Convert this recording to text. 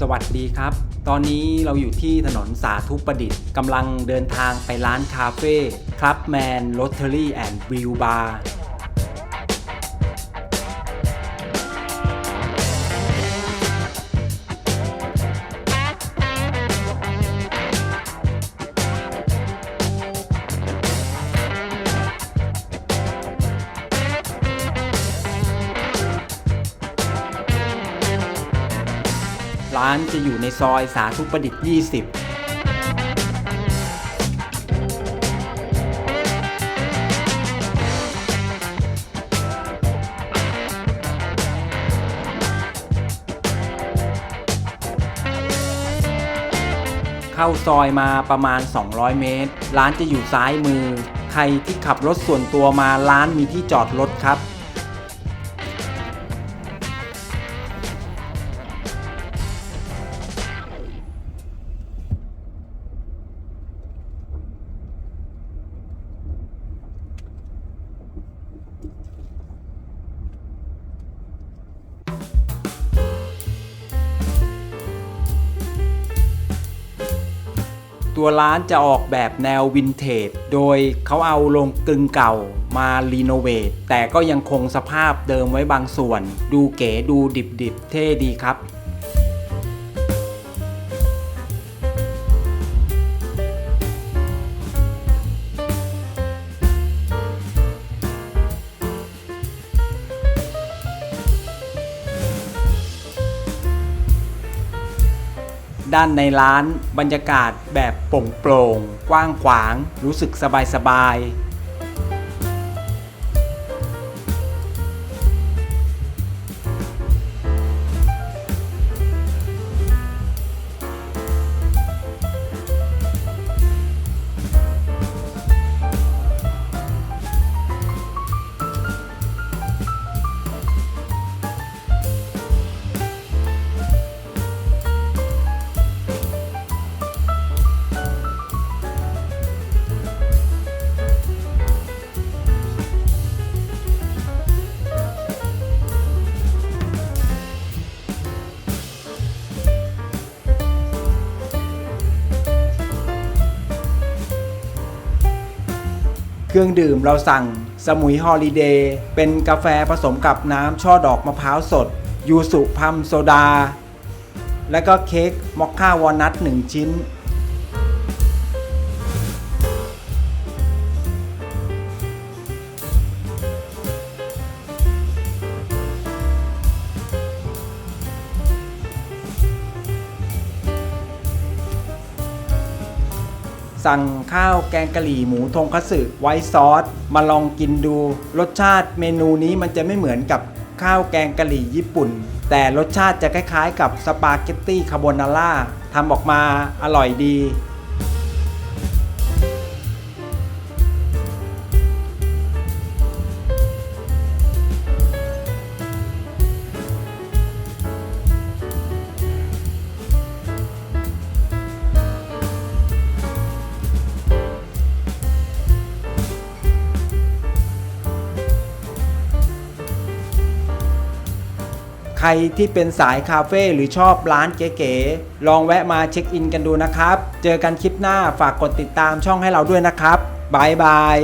สวัสดีครับ ตอนนี้เราอยู่ที่ถนนสาธุประดิษฐ์กำลังเดินทางไปร้านคาเฟ่คลับแมนโรตเทอรี่แอนด์วิวบาร์ ร้านจะอยู่ในซอยสาธุประดิษฐ์ 20เข้าซอยมาประมาณ 200 เมตร ร้านจะอยู่ซ้ายมือ ใครที่ขับรถส่วนตัวมาร้านมีที่จอดรถครับ ตัวร้านจะออกแบบแนววินเทจ โดยเขาเอาโรงกลึงเก่ามารีโนเวทแต่ก็ยังคงสภาพเดิมไว้บางส่วน ดูเก๋ดูดิบๆ เท่ดีครับ ด้านในร้านบรรยากาศแบบโปร่งๆกว้างขวาง รู้สึกสบายๆ เครื่องดื่มเราสั่งสมุยฮอลิเดย์เป็นกาแฟผสมกับน้ำช่อดอกมะพร้าวสด ยูสุพัมโซดา และก็เค้กมอคค่าวอลนัท1ชิ้น สั่งข้าวแกงกะหรี่หมูทงคัตสึไวท์ซอส มาลองกินดู รสชาติเมนูนี้มันจะไม่เหมือนกับข้าวแกงกะหรี่ญี่ปุ่น แต่รสชาติจะคล้ายๆ กับสปาเกตตี้คาโบนาร่าทำออกมาอร่อยดี ใครที่เป็นสายคาเฟ่หรือชอบร้านเก๋ๆลองแวะมาเช็คอินกันดูนะครับ เจอกันคลิปหน้าฝากกดติดตามช่องให้เราด้วยนะครับบายบาย